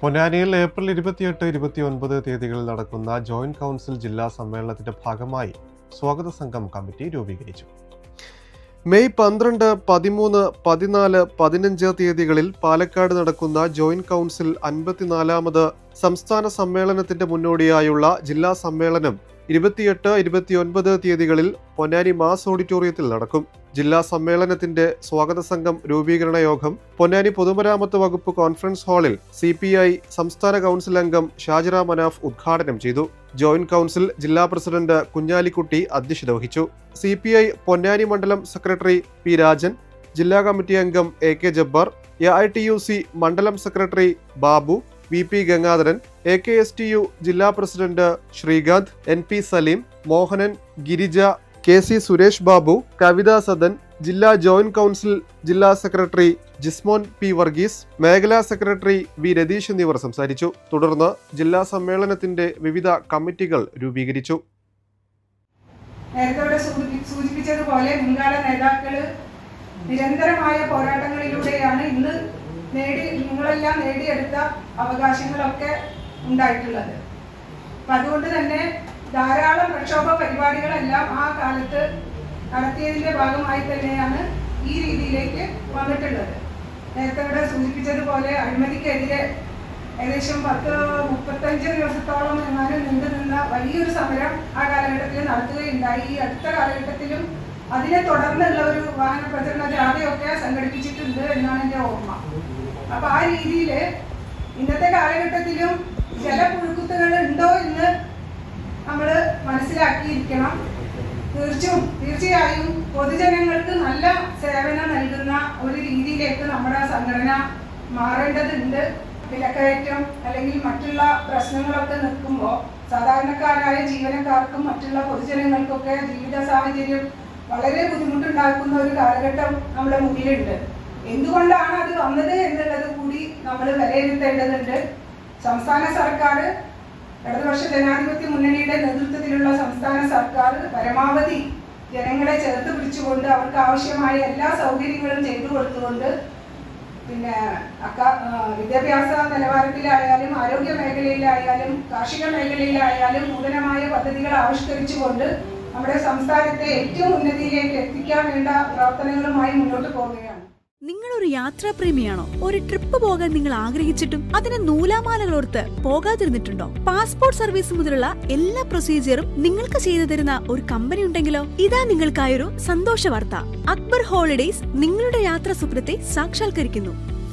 പൊന്നാനിയിൽ ഏപ്രിൽ ഇരുപത്തിയെട്ട് ഇരുപത്തി ഒൻപത് തീയതികളിൽ നടക്കുന്ന ജോയിന്റ് കൗൺസിൽ ജില്ലാ സമ്മേളനത്തിന്റെ ഭാഗമായി സ്വാഗത സംഘം കമ്മിറ്റി രൂപീകരിച്ചു. മെയ് പന്ത്രണ്ട് പതിമൂന്ന് പതിനാല് പതിനഞ്ച് തീയതികളിൽ പാലക്കാട് നടക്കുന്ന ജോയിന്റ് കൗൺസിൽ അൻപത്തിനാലാമത് സംസ്ഥാന സമ്മേളനത്തിന്റെ മുന്നോടിയായുള്ള ജില്ലാ സമ്മേളനം ഇരുപത്തിയെട്ട് ഇരുപത്തിയൊൻപത് തീയതികളിൽ പൊന്നാനി മാസ് ഓഡിറ്റോറിയത്തിൽ നടക്കും. ജില്ലാ സമ്മേളനത്തിന്റെ സ്വാഗത സംഘം രൂപീകരണ യോഗം പൊന്നാനി പൊതുമരാമത്ത് വകുപ്പ് കോൺഫറൻസ് ഹാളിൽ സി പി ഐ സംസ്ഥാന കൗൺസിൽ അംഗം ഷാജിറ മനാഫ് ഉദ്ഘാടനം ചെയ്തു. ജോയിന്റ് കൗൺസിൽ ജില്ലാ പ്രസിഡന്റ് കുഞ്ഞാലിക്കുട്ടി അധ്യക്ഷത വഹിച്ചു സി പി ഐ പൊന്നാനി മണ്ഡലം സെക്രട്ടറി പി രാജൻ ജില്ലാ കമ്മിറ്റി അംഗം A K Jabbar A I T U C മണ്ഡലം secretary Babu V P Gangadharan A K S T U ജില്ലാ president Srikanth N P Saleem Mohanan Girija K C Suresh Babu Kavitha Sadan ജില്ലാ joint council ജില്ലാ secretary Jismon P Varghese മേഖലാ secretary V Ratheesh എന്നിവർ സംസാരിച്ചു. തുടർന്ന് ജില്ലാ സമ്മേളനത്തിന്റെ വിവിധ കമ്മിറ്റികൾ രൂപീകരിച്ചു. നേരത്തെ സൂചിപ്പിച്ചതുപോലെ മുൻകാല നേതാക്കൾ നിരന്തരമായ പോരാട്ടങ്ങളിലൂടെയാണ് ഇന്ന് നേടി നിങ്ങളെല്ലാം നേടിയെടുത്ത അവകാശങ്ങളൊക്കെ ഉണ്ടായിട്ടുള്ളത്. അപ്പൊ അതുകൊണ്ട് തന്നെ ധാരാളം പ്രക്ഷോഭ പരിപാടികളെല്ലാം ആ കാലത്ത് നടത്തിയതിന്റെ ഭാഗമായി തന്നെയാണ് ഈ രീതിയിലേക്ക് വന്നിട്ടുള്ളത്. നേരത്തെ ഇവിടെ സൂചിപ്പിച്ചതുപോലെ അഴിമതിക്കെതിരെ ഏകദേശം പത്ത് മുപ്പത്തഞ്ച് ദിവസത്തോളം എങ്ങാനും നീണ്ടു നിന്ന വലിയൊരു സമരം ആ കാലഘട്ടത്തിൽ നടത്തുകയുണ്ടായി. ഈ അടുത്ത കാലഘട്ടത്തിലും അതിനെ തുടർന്നുള്ള ഒരു വാഹന പ്രചരണ ജാഥയൊക്കെ സംഘടിപ്പിച്ചിട്ടുണ്ട് എന്നാണ് എന്റെ ഓർമ്മ. അപ്പൊ ആ രീതിയിൽ ഇന്നത്തെ കാലഘട്ടത്തിലും ജലപുഴുക്കുത്തുകൾ ഉണ്ടോ എന്ന് നമ്മൾ മനസ്സിലാക്കിയിരിക്കണം. തീർച്ചയായും തീർച്ചയായും പൊതുജനങ്ങൾക്ക് നല്ല സേവനം നൽകുന്ന ഒരു രീതിയിലേക്ക് നമ്മുടെ സംഘടന മാറേണ്ടതുണ്ട്. വിലക്കയറ്റം അല്ലെങ്കിൽ മറ്റുള്ള പ്രശ്നങ്ങളൊക്കെ നിൽക്കുമ്പോൾ സാധാരണക്കാരായ ജീവനക്കാർക്കും മറ്റുള്ള പൊതുജനങ്ങൾക്കൊക്കെ ജീവിത സാഹചര്യം വളരെ ബുദ്ധിമുട്ടുണ്ടാക്കുന്ന ഒരു കാലഘട്ടം നമ്മുടെ മുന്നിലുണ്ട്. എന്തുകൊണ്ടാണ് അത് വന്നത് എന്നുള്ളത് കൂടി നമ്മൾ വിലയിരുത്തേണ്ടതുണ്ട്. സംസ്ഥാന സർക്കാർ ഇടതുപക്ഷ ജനാധിപത്യ മുന്നണിയുടെ നേതൃത്വത്തിലുള്ള സംസ്ഥാന സർക്കാർ പരമാവധി ജനങ്ങളെ ചേർത്ത് പിടിച്ചുകൊണ്ട് അവർക്ക് ആവശ്യമായ എല്ലാ സൗകര്യങ്ങളും ചെയ്തു കൊടുത്തുകൊണ്ട് പിന്നെ അക്ക വിദ്യാഭ്യാസ നിലവാരത്തിലായാലും ആരോഗ്യ മേഖലയിലായാലും കാർഷിക മേഖലയിലായാലും നൂതനമായ പദ്ധതികൾ ആവിഷ്കരിച്ചുകൊണ്ട് നമ്മുടെ സംസ്ഥാനത്തെ ഏറ്റവും ഉന്നതിയിലേക്ക് എത്തിക്കാൻ വേണ്ട പ്രവർത്തനങ്ങളുമായി മുന്നോട്ട് പോവുകയാണ്. നിങ്ങളൊരു യാത്രാപ്രേമിയാണോ? ഒരു ട്രിപ്പ് പോകാൻ നിങ്ങൾ ആഗ്രഹിച്ചിട്ടും അതിന് നൂലാമാലകളോർത്ത് പോകാതിരുന്നിട്ടുണ്ടോ? പാസ്പോർട്ട് സർവീസ് മുതലുള്ള എല്ലാ പ്രൊസീജിയറും നിങ്ങൾക്ക് ചെയ്തു തരുന്ന ഒരു കമ്പനി ഉണ്ടെങ്കിലോ? ഇതാ നിങ്ങൾക്കായൊരു സന്തോഷ വാർത്ത അക്ബർ ഹോളിഡേസ് നിങ്ങളുടെ യാത്രാ സ്വപ്നത്തെ സാക്ഷാത്കരിക്കുന്നു.